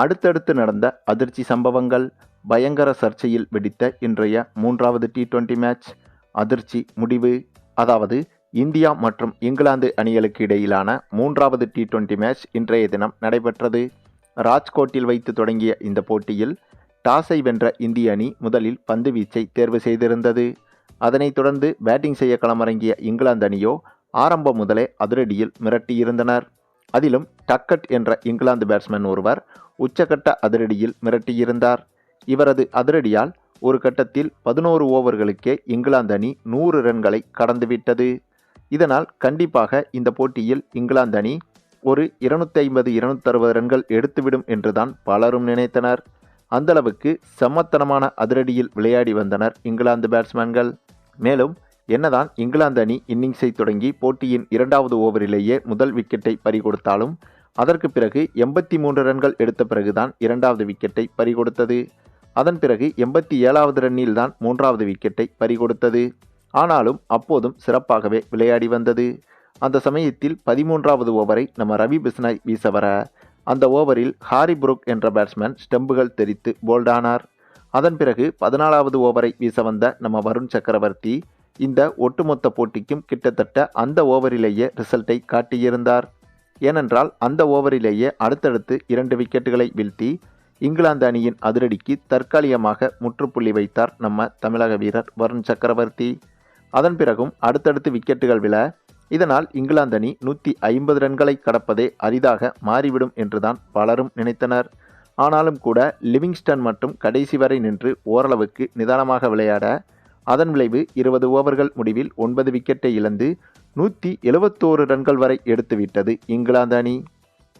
அடுத்தடுத்து நடந்த அதிர்ச்சி சம்பவங்கள் பயங்கர சர்ச்சையில் வெடித்த இன்றைய மூன்றாவது டி டுவெண்டி மேட்ச் அதிர்ச்சி முடிவு அதாவது இந்தியா மற்றும் இங்கிலாந்து அணிகளுக்கு இடையிலான மூன்றாவது டி டுவெண்டி மேட்ச் இன்றைய தினம் நடைபெற்றது. ராஜ்கோட்டில் வைத்து தொடங்கிய இந்த போட்டியில் டாஸை வென்ற இந்திய அணி முதலில் பந்து வீச்சை தேர்வு செய்திருந்தது. அதனைத் தொடர்ந்து பேட்டிங் செய்ய களமிறங்கிய இங்கிலாந்து அணியோ ஆரம்பம் முதலே அதிரடியில் மிரட்டியிருந்தனர். அதிலும் டக்கட் என்ற இங்கிலாந்து பேட்ஸ்மேன் ஒருவர் உச்சகட்ட அதிரடியில் மிரட்டியிருந்தார். இவரது அதிரடியால் ஒரு கட்டத்தில் பதினோரு ஓவர்களுக்கே இங்கிலாந்து அணி நூறு ரன்களை கடந்துவிட்டது. இதனால் கண்டிப்பாக இந்த போட்டியில் இங்கிலாந்து அணி ஒரு இருநூத்தி ஐம்பது இருநூத்தறுபது ரன்கள் எடுத்துவிடும் என்றுதான் பலரும் நினைத்தனர். அந்தளவுக்கு செம்மத்தனமான அதிரடியில் விளையாடி வந்தனர் இங்கிலாந்து பேட்ஸ்மேன்கள் மேலும் என்னதான் இங்கிலாந்து அணி இன்னிங்ஸை தொடங்கி போட்டியின் இரண்டாவது ஓவரிலேயே முதல் விக்கெட்டை பறிகொடுத்தாலும் அதற்கு பிறகு எண்பத்தி மூன்று ரன்கள் எடுத்த பிறகுதான் இரண்டாவது விக்கெட்டை பறிகொடுத்தது. அதன் பிறகு எண்பத்தி ஏழாவது ரன்னில் தான் மூன்றாவது விக்கெட்டை பறிகொடுத்தது. ஆனாலும் அப்போதும் சிறப்பாகவே விளையாடி வந்தது. அந்த சமயத்தில் பதிமூன்றாவது ஓவரை நம்ம ரவி பிஸ்னாய் வீச வர அந்த ஓவரில் ஹாரி புரூக் என்ற பேட்ஸ்மேன் ஸ்டெம்புகள் தெரித்து போல்டானார். அதன் பிறகு பதினாலாவது ஓவரை வீச வந்த நம்ம வருண் சக்கரவர்த்தி இந்த ஒட்டுமொத்த போட்டிக்கும் கிட்டத்தட்ட அந்த ஓவரிலேயே ரிசல்ட்டை காட்டியிருந்தார். ஏனென்றால் அந்த ஓவரிலேயே அடுத்தடுத்து இரண்டு விக்கெட்டுகளை வீழ்த்தி இங்கிலாந்து அணியின் அதிரடிக்கு தற்காலிகமாக முற்றுப்புள்ளி வைத்தார் நம்ம தமிழக வீரர் வருண் சக்கரவர்த்தி. அதன் பிறகும் அடுத்தடுத்து விக்கெட்டுகள் விழ இதனால் இங்கிலாந்து அணி நூற்றி ஐம்பது ரன்களை கடப்பதே அரிதாக மாறிவிடும் என்றுதான் பலரும் நினைத்தனர். ஆனாலும் கூட லிவிங்ஸ்டன் மட்டும் கடைசி வரை நின்று ஓரளவுக்கு நிதானமாக விளையாட அதன் விளைவு இருபது ஓவர்கள் முடிவில் ஒன்பது விக்கெட்டை இழந்து நூற்றி எழுபத்தோரு ரன்கள் வரை எடுத்துவிட்டது இங்கிலாந்து அணி.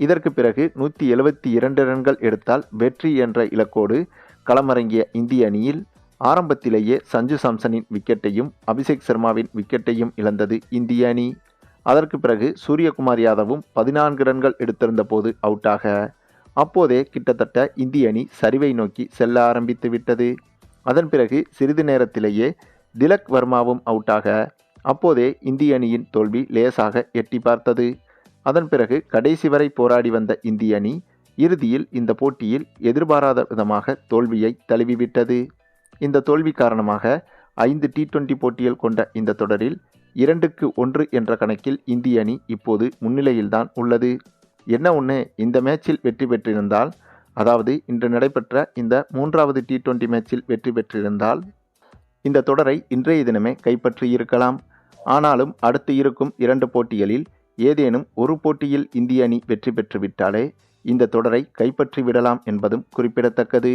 இதற்கு பிறகு நூற்றி எழுபத்தி இரண்டு ரன்கள் எடுத்தால் வெற்றி என்ற இலக்கோடு களமிறங்கிய இந்திய அணியில் ஆரம்பத்திலேயே சஞ்சு சாம்சனின் விக்கெட்டையும் அபிஷேக் சர்மாவின் விக்கெட்டையும் இழந்தது இந்திய அணி. அதற்கு பிறகு சூரியகுமார் யாதவும் பதினான்கு ரன்கள் எடுத்திருந்த போது அவுட்டாக. அப்போதே கிட்டத்தட்ட இந்திய அணி சரிவை நோக்கி செல்ல ஆரம்பித்து விட்டது. அதன் பிறகு சிறிது நேரத்திலேயே திலக் வர்மாவும் அவுட்டாக அப்போதே இந்திய அணியின் தோல்வி லேசாக எட்டி பார்த்தது. அதன் பிறகு கடைசி வரை போராடி வந்த இந்திய அணி இறுதியில் இந்த போட்டியில் எதிர்பாராத விதமாக தோல்வியை தழுவிவிட்டது. இந்த தோல்வி காரணமாக ஐந்து டி டுவெண்டி போட்டிகள் கொண்ட இந்த தொடரில் இரண்டுக்கு ஒன்று என்ற கணக்கில் இந்திய அணி இப்போது முன்னிலையில்தான் உள்ளது. என்ன ஒன்று இந்த மேட்சில் வெற்றி பெற்றிருந்தால் அதாவது இன்று நடைபெற்ற இந்த மூன்றாவது டி டுவெண்டி மேட்சில் வெற்றி பெற்றிருந்தால் இந்த தொடரை இன்றைய தினமே கைப்பற்றி இருக்கலாம். ஆனாலும் அடுத்து இருக்கும் இரண்டு போட்டிகளில் ஏதேனும் ஒரு போட்டியில் இந்திய அணி வெற்றி பெற்றுவிட்டாலே இந்த தொடரை கைப்பற்றி விடலாம் என்பதும் குறிப்பிடத்தக்கது.